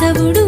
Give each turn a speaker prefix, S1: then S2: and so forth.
S1: కేశవుడు